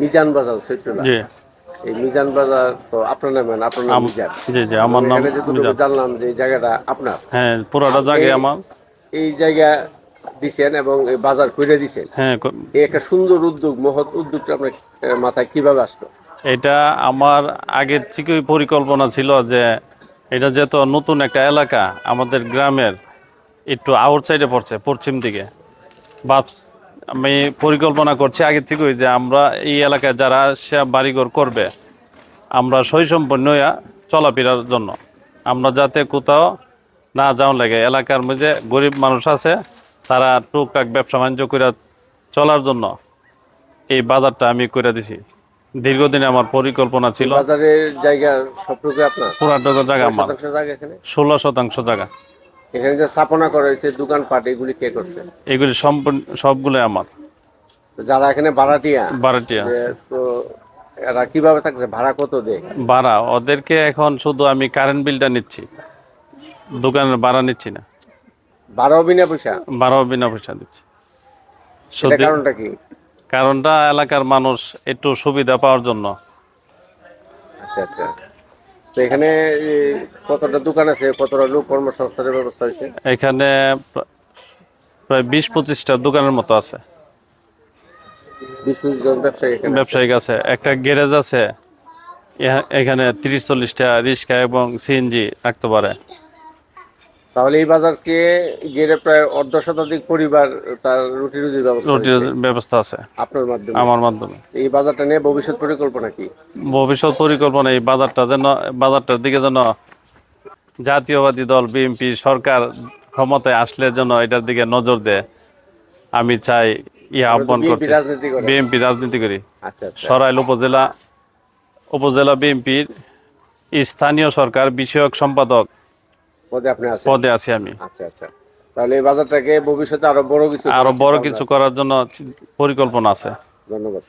মিজান বাজার চৈত্রলা এই মিজান বাজার তো আপনার নাম আপনার নাম মিজান? জি জি আমার নাম মিজান। জানলাম যে জায়গাটা আপনার। হ্যাঁ পুরোটা জায়গা আমার। এই জায়গা দিছেন এবং এই বাজার করে দিছেন। হ্যাঁ এই একটা সুন্দর উদ্যোগ মহৎ উদ্যোগটা আপনার মাথায় কীভাবে আসলো? এটা আমার আগের থেকেই পরিকল্পনা ছিল যে এটা যেহেতু নতুন একটা এলাকা আমাদের গ্রামের একটু আউটসাইডে পড়ছে পশ্চিম দিকে। ভাবস আমি পরিকল্পনা করছি আগে থেকেই যে আমরা এই এলাকায় যারা সে বাড়িঘর করবে আমরা সৈসম্পন্ন চলাফেরার জন্য। আমরা যাতে কোথাও না যাওয়ার লাগে এলাকার মধ্যে গরিব মানুষ আছে তারা টুকটাক ব্যবসা বাণিজ্য করে চলার জন্য এই বাজারটা আমি করে দিছি। দীর্ঘদিনে আমার পরিকল্পনা ছিল। বাজারের জায়গা সবটুকু আপনার? পুরাটুকু জায়গা আমার। ষোলো শতাংশ জায়গা। এখানে যে স্থাপনা করা হয়েছে দোকানপাট এগুলি কে করছে? এগুলি সম্পূর্ণ সবগুলোই আমার। যারা এখানে ভাড়াটিয়া বারোটিয়া যে তো এরা কীভাবে থাকছে? ভাড়া কত দেয়? ভাড়া ওদেরকে এখন শুধু আমি কারেন্ট বিলটা নিচ্ছি। দোকানের ভাড়া নিচ্ছি না। ভাড়াও বিনা পয়সা? ভাড়াও বিনা পয়সা দিচ্ছি। কারণটা কি? কারণটা এলাকার মানুষ একটু সুবিধা পাওয়ার জন্য। আচ্ছা আচ্ছা। তো এখানে কতটা দোকান আছে? কতটা লোক কর্মসংস্থানের ব্যবস্থা হয়েছে? এখানে প্রায় বিশ পঁচিশটা দোকানের মতো আছে। ব্যবসায়িক আছে। একটা গ্যারেজ আছে। এখানে তিরিশ চল্লিশটা রিক্সা এবং সিএনজি রাখতে পারে। তাহলে এই বাজারকে গেড়ে প্রায় অর্ধ শতাধিক পরিবার তার রুটি রুজির ব্যবস্থা হয়েছে ব্যবস্থা আছে। আপনার মাধ্যমে? আমার মাধ্যমে। এই বাজারটা নিয়ে ভবিষ্যৎ পরিকল্পনা কি? ভবিষ্যৎ পরিকল্পনা এই বাজারটা যেন বাজারটার দিকে যেন জাতীয়বাদী দল বিএনপি সরকার ক্ষমতায় আসলে যেন এটার দিকে নজর দেয় আমি চাই ই আহ্বান করছি। বিএনপি রাজনীতি করি। আচ্ছা আচ্ছা। সরাইল উপজেলা উপজেলা বিএনপির স্থানীয় সরকার বিষয়ক সম্পাদক পদে আপনি আছেন? পদে আছি আমি। আচ্ছা আচ্ছা। তাহলে এই বাজারটাকে ভবিষ্যতে আরও বড় কিছু আরও বড় কিছু করার জন্য পরিকল্পনা আছে। ধন্যবাদ।